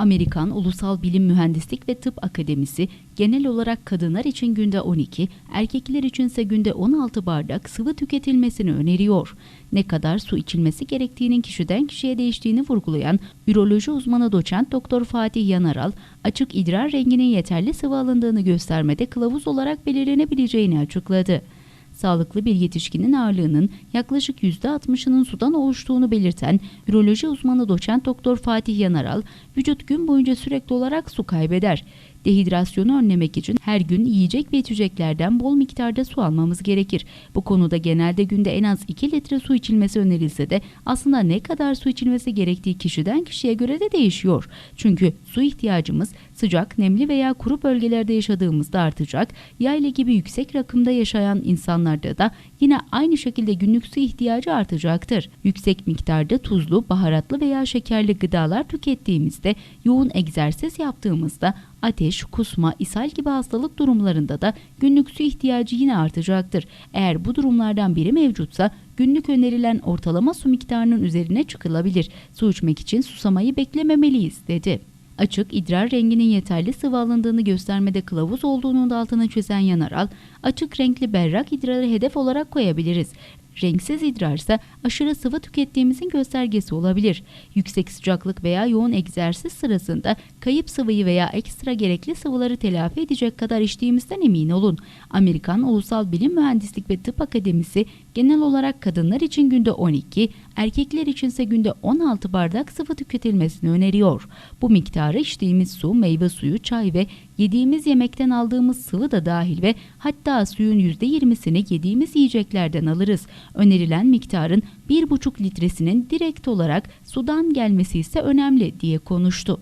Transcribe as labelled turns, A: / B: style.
A: Amerikan Ulusal Bilim Mühendislik ve Tıp Akademisi genel olarak kadınlar için günde 12, erkekler içinse günde 16 bardak sıvı tüketilmesini öneriyor. Ne kadar su içilmesi gerektiğinin kişiden kişiye değiştiğini vurgulayan üroloji uzmanı doçent Doktor Fatih Yanaral, açık idrar renginin yeterli sıvı alındığını göstermede kılavuz olarak belirlenebileceğini açıkladı sağlıklı bir yetişkinin ağırlığının yaklaşık %60'ının sudan oluştuğunu belirten üroloji uzmanı doçent doktor Fatih Yanaral, vücut gün boyunca sürekli olarak su kaybeder. Dehidrasyonu önlemek için her gün yiyecek ve içeceklerden bol miktarda su almamız gerekir. Bu konuda genelde günde en az 2 litre su içilmesi önerilse de aslında ne kadar su içilmesi gerektiği kişiden kişiye göre de değişiyor. Çünkü su ihtiyacımız sıcak, nemli veya kuru bölgelerde yaşadığımızda artacak. Yayla gibi yüksek rakımda yaşayan insanlarda da yine aynı şekilde günlük su ihtiyacı artacaktır. Yüksek miktarda tuzlu, baharatlı veya şekerli gıdalar tükettiğimizde, yoğun egzersiz yaptığımızda ateş, kusma, ishal gibi hastalık durumlarında da günlük su ihtiyacı yine artacaktır. Eğer bu durumlardan biri mevcutsa günlük önerilen ortalama su miktarının üzerine çıkılabilir. Su içmek için susamayı beklememeliyiz dedi. Açık idrar renginin yeterli sıvı alındığını göstermede kılavuz olduğunun da altını çizen Yanaral, açık renkli berrak idrarı hedef olarak koyabiliriz. Renksiz idrar ise aşırı sıvı tükettiğimizin göstergesi olabilir. Yüksek sıcaklık veya yoğun egzersiz sırasında kayıp sıvıyı veya ekstra gerekli sıvıları telafi edecek kadar içtiğimizden emin olun. Amerikan Ulusal Bilim Mühendislik ve Tıp Akademisi genel olarak kadınlar için günde 12, erkekler içinse günde 16 bardak sıvı tüketilmesini öneriyor. Bu miktarı içtiğimiz su, meyve suyu, çay ve yediğimiz yemekten aldığımız sıvı da dahil ve hatta suyun %20'sini yediğimiz yiyeceklerden alırız. Önerilen miktarın 1,5 litresinin direkt olarak sudan gelmesi ise önemli diye konuştu.